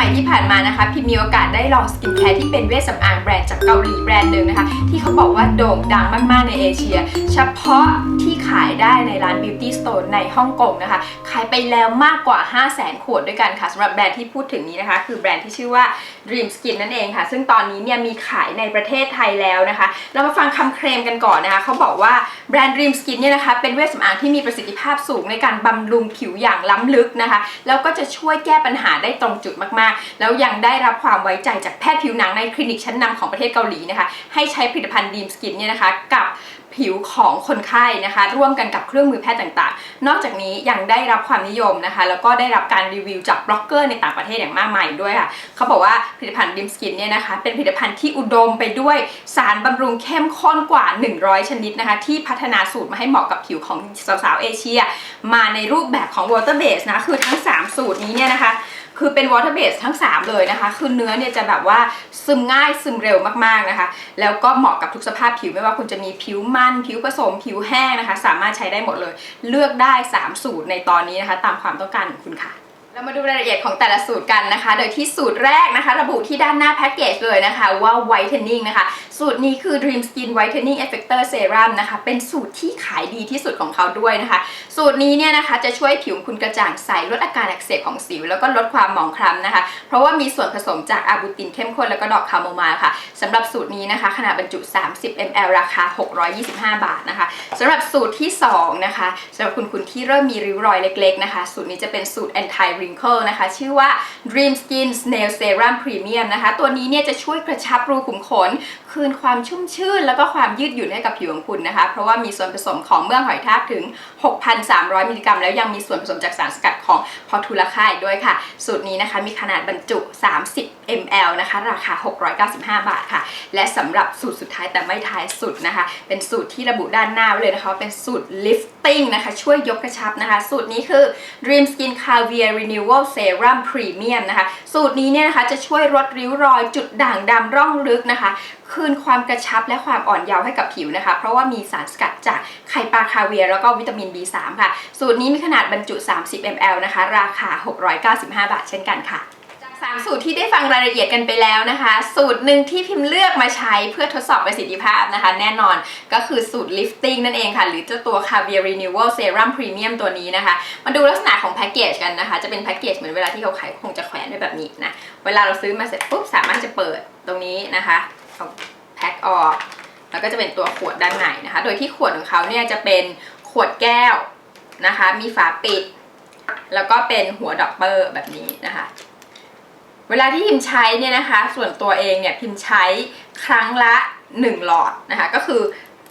ม่ที่ผ่านมานะคะ พิมมีโอกาสได้ลองสกินแคร์ที่เป็นเวชสำอางแบรนด์จากเกาหลีแบรนด์หนึ่งนะคะ ที่เขาบอกว่าโด่งดังมากๆในเอเชีย เฉพาะที่ ขายได้ในร้าน Beauty Store ในฮ่องกงนะคะ ขายไปแล้วมากกว่า 5 0 0 0 0 0 ขวดด้วยกันค่ะสำหรับแบรนด์ที่พูดถึงนี้นะคะ คือแบรนด์ที่ชื่อว่า Dream Skin นั่นเองค่ะ ซึ่งตอนนี้เนี่ยมีขายในประเทศไทยแล้วนะคะ เรามาฟังคำเคลมกันก่อนนะคะเขาบอกว่าแบรนด์ Dream Skin เนี่ยนะคะเป็นเวชสำอางที่มีประสิทธิภาพสูงในการบำรุงผิวอย่างล้ำลึกนะคะ แล้วก็จะช่วยแก้ปัญหาได้ตรงจุดมากๆ แล้วยังได้รับความไว้ใจจากแพทย์ผิวหนังในคลินิกชั้นนำของประเทศเกาหลีนะคะ ให้ใช้ผลิตภัณฑ์ Dream Skin เนี่ยนะคะกับ ผิวของคนไข้นะคะ ร่วมกันกับเครื่องมือแพทย์ต่างๆ นอกจากนี้ยังได้รับความนิยมนะคะ แล้วก็ได้รับการรีวิวจากบล็อกเกอร์ในต่างประเทศอย่างมากมายด้วยค่ะเขาบอกว่าผลิตภัณฑ์ดิมสกินเนี่ยนะคะเป็นผลิตภัณฑ์ที่อุดมไปด้วยสารบำรุงเข้มข้นกว่า 100 ชนิดนะคะ ที่พัฒนาสูตรมาให้เหมาะกับผิวของสาวๆเอเชีย มาในรูปแบบของ water base นะคะคือทั้ง 3 สูตรนี้เนี่ยนะคะ คือเป็นวอเตอร์เบสทั้ง 3 เลยนะคะ คือเนื้อเนี่ยจะแบบว่าซึมง่ายซึมเร็วมากๆนะคะ แล้วก็เหมาะกับทุกสภาพผิวไม่ว่าคุณจะมีผิวมันผิวผสมผิวแห้งนะคะ สามารถใช้ได้หมดเลย เลือกได้ 3 สูตรในตอนนี้นะคะ ตามความต้องการของคุณค่ะ เรามาดูรายละเอียดของแต่ละสูตรกันนะคะ โดยที่สูตรแรกนะคะ ระบุที่ด้านหน้าแพ็กเกจเลยนะคะ ว่า whitening นะคะ สูตรนี้คือ Dream Skin Whitening Effector Serum นะคะ เป็นสูตรที่ขายดีที่สุดของเขาด้วยนะคะ สูตรนี้เนี่ยนะคะจะช่วยผิวคุณกระจ่างใสลดอาการอักเสบของสิว แล้วก็ลดความหมองคล้ำนะคะ เพราะว่ามีส่วนผสมจากอาบูตินเข้มข้นแล้วก็ดอกคาโมมล์ค่ะสำหรับสูตรนี้นะคะ ขนาดบรรจุ 30 ml ราคา 625 บาทนะคะสำหรับสูตรที่2นะคะสำหรับคุณคุณที่เริ่มมีริ้วรอยเล็กๆนะคะ สูตรนี้จะเป็นสูตร anti wrinkle นะคะ ชื่อว่า Dream Skin Snail Serum Premium นะคะ ตัวนี้เนี่ยจะช่วยกระชับรูขุมขน คืนความชุ่มชื่น แล้วก็ความยืดหยุ่นให้กับผิวของคุณนะคะ เพราะว่ามีส่วนผสมของเมือกหอยทากถึง 6,300 มิลลิกรัม แล้วยังมีส่วนผสมจากสารสกัดของพอทูลาค่าอีกด้วยค่ะ สูตรนี้นะคะมีขนาดบรรจุ 30 ml นะคะ ราคา 695 บาทค่ะ และสำหรับสูตรสุดท้ายแต่ไม่ท้ายสุดนะคะ เป็นสูตรที่ระบุด้านหน้าไว้เลยนะคะ เป็นสูตร lifting นะคะ ช่วยยกกระชับนะคะ สูตรนี้คือ Dream Skin Caviar Renewal Serum Premium นะคะ สูตรนี้เนี่ยนะคะจะช่วยลดริ้วรอยจุดด่างดำร่องลึกนะคะ คืนความกระชับและความอ่อนเยาว์ให้กับผิวนะคะ เพราะว่ามีสารสกัดจากไข่ปลาคาเวียร์แล้วก็วิตามิน B3 ค่ะ สูตรนี้มีขนาดบรรจุ 30 ml นะคะ ราคา 695 บาทเช่นกันค่ะ จากสามสูตรที่ได้ฟังรายละเอียดกันไปแล้วนะคะ สูตรหนึ่งที่พิมพ์เลือกมาใช้เพื่อทดสอบประสิทธิภาพนะคะ แน่นอนก็คือสูตร lifting นั่นเองค่ะ หรือเจ้าตัว Caviar Renewal Serum Premium ตัวนี้นะคะ มาดูลักษณะของแพ็กเกจกันนะคะ จะเป็นแพ็กเกจเหมือนเวลาที่เขาขายคงจะแขวนไว้แบบนี้นะ เวลาเราซื้อมาเสร็จปุ๊บสามารถจะเปิดตรงนี้นะคะเอาแพ็คออก แล้วก็จะเป็นตัวขวดด้านในนะคะ โดยที่ขวดของเขาเนี่ยจะเป็นขวดแก้วนะคะ มีฝาปิด แล้วก็เป็นหัวดอกเปอร์แบบนี้นะคะ เวลาที่พิมใช้เนี่ยนะคะ ส่วนตัวเองเนี่ยพิมใช้ครั้งละ 1 หลอดนะคะ ก็คือ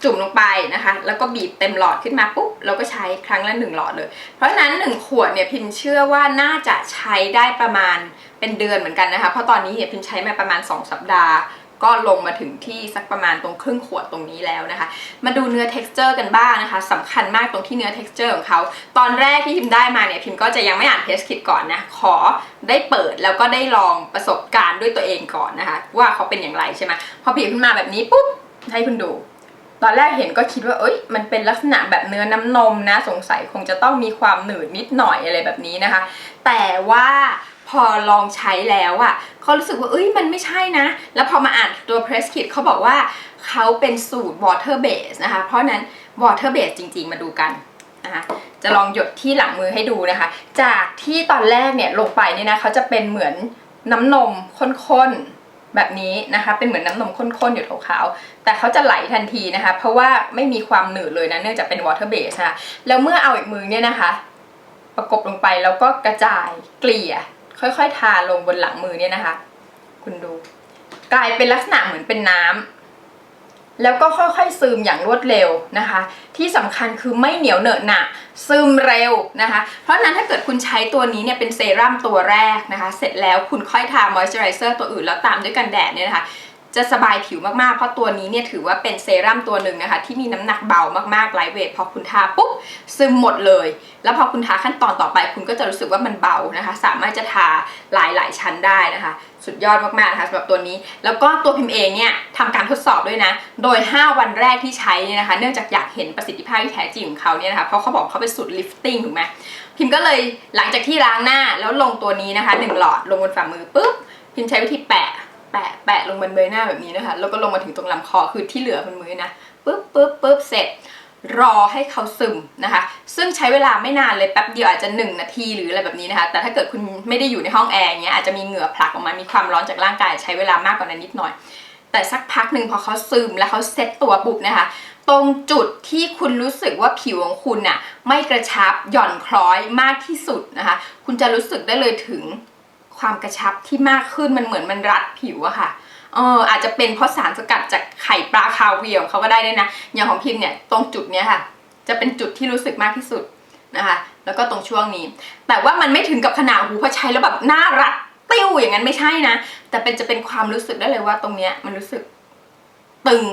จุ่มลงไปนะคะ แล้วก็บีบเต็มหลอดขึ้นมาปุ๊บเราก็ใช้ครั้งละ 1 หลอดเลย เพราะฉะนั้น 1 ขวดเนี่ยพิมเชื่อว่าน่าจะใช้ได้ประมาณเป็นเดือนเหมือนกันนะคะ เพราะตอนนี้เนี่ยพิมใช้มาประมาณ 2 สัปดาห์ ก็ลงมาถึงที่สักประมาณตรงครึ่งขวดตรงนี้แล้วนะคะ มาดูเนื้อ texture กันบ้างนะคะสำคัญมากตรงที่เนื้อ texture ของเขาตอนแรกที่พิมพ์ได้มาเนี่ยพิมพ์ก็จะยังไม่อ่าน test kit ก่อนนะขอได้เปิดแล้วก็ได้ลองประสบการณ์ด้วยตัวเองก่อนนะคะ ว่าเขาเป็นอย่างไรใช่ไหมพอบีบขึ้นมาแบบนี้ปุ๊บให้คุณดูตอนแรกเห็นก็คิดว่า เอ้ย มันเป็นลักษณะแบบเนื้อน้ำนมนะ สงสัยคงจะต้องมีความหนืดนิดหน่อยอะไรแบบนี้นะคะ แต่ว่า พอลองใช้แล้วอะ่ะเขารู้สึกว่าเอ้ยมันไม่ใช่นะ แล้วพอมาอ่านตัว press kit เขาบอกว่าเขาเป็นสูตร water base นะคะ เพราะนั้น water base จริง ๆ มาดูกันนะคะจะลองหยดที่หลังมือให้ดูนะคะ จากที่ตอนแรกเนี่ยลงไปเนี่ยนะเขาจะเป็นเหมือนน้ำนมข้นๆแบบนี้นะคะ เป็นเหมือนน้ำนมข้นๆอยู่ขาวๆแต่เขาจะไหลทันทีนะคะ เพราะว่าไม่มีความหนืดเลยนะเนื่องจากเป็น water base นะคะแล้วเมื่อเอาอีกมือเนี่ยนะคะ ประกบลงไปแล้วก็กระจายเกลี่ย ค่อยๆ ทาลงบนหลังมือเนี่ยนะคะ คุณดู กลายเป็นลักษณะเหมือนเป็นน้ำแล้วก็ค่อยๆซึมอย่างรวดเร็วนะคะ ที่สำคัญคือไม่เหนียวเหนอะหนะซึมเร็วนะคะ เพราะฉะนั้นถ้าเกิดคุณใช้ตัวนี้เนี่ยเป็นเซรั่มตัวแรกนะคะ เสร็จแล้วคุณค่อยทามอยส์เจอไรเซอร์ตัวอื่นแล้วตามด้วยกันแดดเนี่ยนะคะ จะสบายผิวมากๆ เพราะตัวนี้เนี่ยถือว่าเป็นเซรั่มตัวหนึ่งนะคะ ที่มีน้ำหนักเบามากๆไลท์เวทพอคุณทาปุ๊บซึมหมดเลย แล้วพอคุณทาขั้นตอนต่อไป คุณก็จะรู้สึกว่ามันเบานะคะ สามารถจะทาหลายๆชั้นได้นะคะ สุดยอดมากๆนะคะสำหรับตัวนี้ แล้วก็ตัวพิมพ์เองเนี่ยทำการทดสอบด้วยนะ โดย 5 วันแรกที่ใช้เนี่ยนะคะ เนื่องจากอยากเห็นประสิทธิภาพที่แท้จริงของเขาเนี่ยนะคะเพราะเขาบอกเขาเป็นสูตรลิฟติ้งถูกไหมพิมก็เลยหลังจากที่ล้างหน้าแล้วลงตัวนี้นะคะหนึ่งหลอดลงบนฝ่ามือปุ๊บพิมใช้วิธีแปะ แปะแปะลงบนเบยหน้าแบบนี้นะคะ แล้วก็ลงมาถึงตรงลำคอคือที่เหลือบนมือนะปึ๊บปึ๊บปึ๊บเสร็จ รอให้เขาซึมนะคะ ซึ่งใช้เวลาไม่นานเลยแป๊บเดียวอาจจะ 1 นาทีหรืออะไรแบบนี้นะคะ แต่ถ้าเกิดคุณไม่ได้อยู่ในห้องแอร์อย่างเงี้ยอาจจะมีเหงื่อผลักออกมา มีความร้อนจากร่างกายใช้เวลามากกว่านั้นนิดหน่อย แต่สักพักหนึ่งพอเขาซึมแล้วเขาเซ็ตตัวปุ๊บนะคะตรงจุดที่คุณรู้สึกว่าผิวของคุณน่ะไม่กระชับหย่อนคล้อยมากที่สุดนะคะ คุณจะรู้สึกได้เลยถึง ความกระชับที่มากขึ้นมันเหมือนมันรัดผิวอะค่ะเอออาจจะเป็นเพราะสารสกัดจากไข่ปลาคาเวียของเขาก็ได้ด้วยนะอย่างของพิมเนี่ยตรงจุดเนี้ยค่ะ จะเป็นจุดที่รู้สึกมากที่สุดนะคะแล้วก็ตรงช่วงนี้ แต่ว่ามันไม่ถึงกับขนาดหูพอใช้แล้วแบบน่ารัดติ้วอย่างนั้นไม่ใช่นะ แต่เป็นจะเป็นความรู้สึกได้เลยว่าตรงเนี้ยมันรู้สึกตึง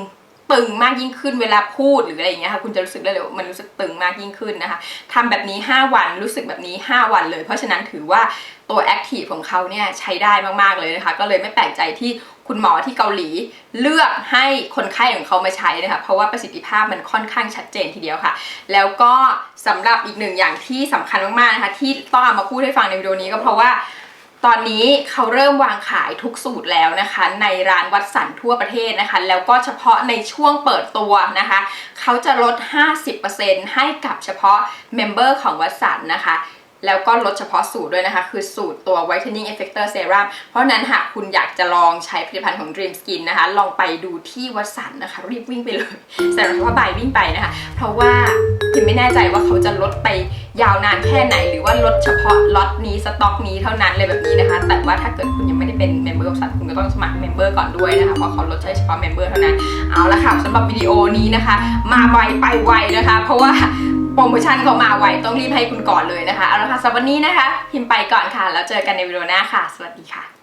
ตึงมากยิ่งขึ้นเวลาพูดหรืออะไรอย่างเงี้ยค่ะคุณจะรู้สึกได้เลยมันรู้สึกตึงมากยิ่งขึ้นนะคะทำแบบนี้ 5 วันรู้สึกแบบนี้ 5 วันเลย เพราะฉะนั้นถือว่าตัวแอคทีฟของเขาเนี่ยใช้ได้มากๆเลยนะคะก็เลยไม่แปลกใจที่คุณหมอที่เกาหลีเลือกให้คนไข้ของเขามาใช้นะคะเพราะว่าประสิทธิภาพมันค่อนข้างชัดเจนทีเดียวค่ะ แล้วก็สำหรับอีกหนึ่งอย่างที่สำคัญมากๆนะคะที่ต้องเอามาพูดให้ฟังในวิดีโอนี้ก็เพราะว่า ตอนนี้เขาเริ่มวางขายทุกสูตรแล้วนะคะ ในร้านวัดสันทั่วประเทศนะคะ แล้วก็เฉพาะในช่วงเปิดตัวนะคะ เขาจะลด 50%ให้กับเฉพาะเมมเบอร์ของวัดสันนะคะ แล้วก็ลดเฉพาะสูตรด้วยนะคะ คือสูตรตัว Whitening Effector Serum เพราะนั้นหากคุณอยากจะลองใช้ผลิตภัณฑ์ของ Dream Skin นะคะ ลองไปดูที่วัดสันนะคะ รีบวิ่งไปเลยใส่รองเท้าผ้าใบวิ่งไปนะคะ เพราะว่าพิมไม่แน่ใจว่าเขาจะลดไปยาวนานแค่ไหน หรือว่าลดเฉพาะล็อตนี้สต็อกนี้เท่านั้นเลยแบบนี้นะคะ แต่ว่าถ้าเกิดคุณยังไม่ได้เป็นเมมเบอร์ของสันคุณก็ต้องสมัครเมมเบอร์ก่อนด้วยนะคะ เพราะเขาลดใช้เฉพาะเมมเบอร์เท่านั้น เอาละค่ะสำหรับวิดีโอนี้นะคะ มาไวไปไวนะคะ เพราะว่า โปรโมชั่นเขามาไวต้องรีบให้คุณก่อนเลยนะคะเอาละค่ะสำหรับวันนี้นะคะ พิมพ์ไปก่อนค่ะ แล้วเจอกันในวิดีโอหน้าค่ะ สวัสดีค่ะ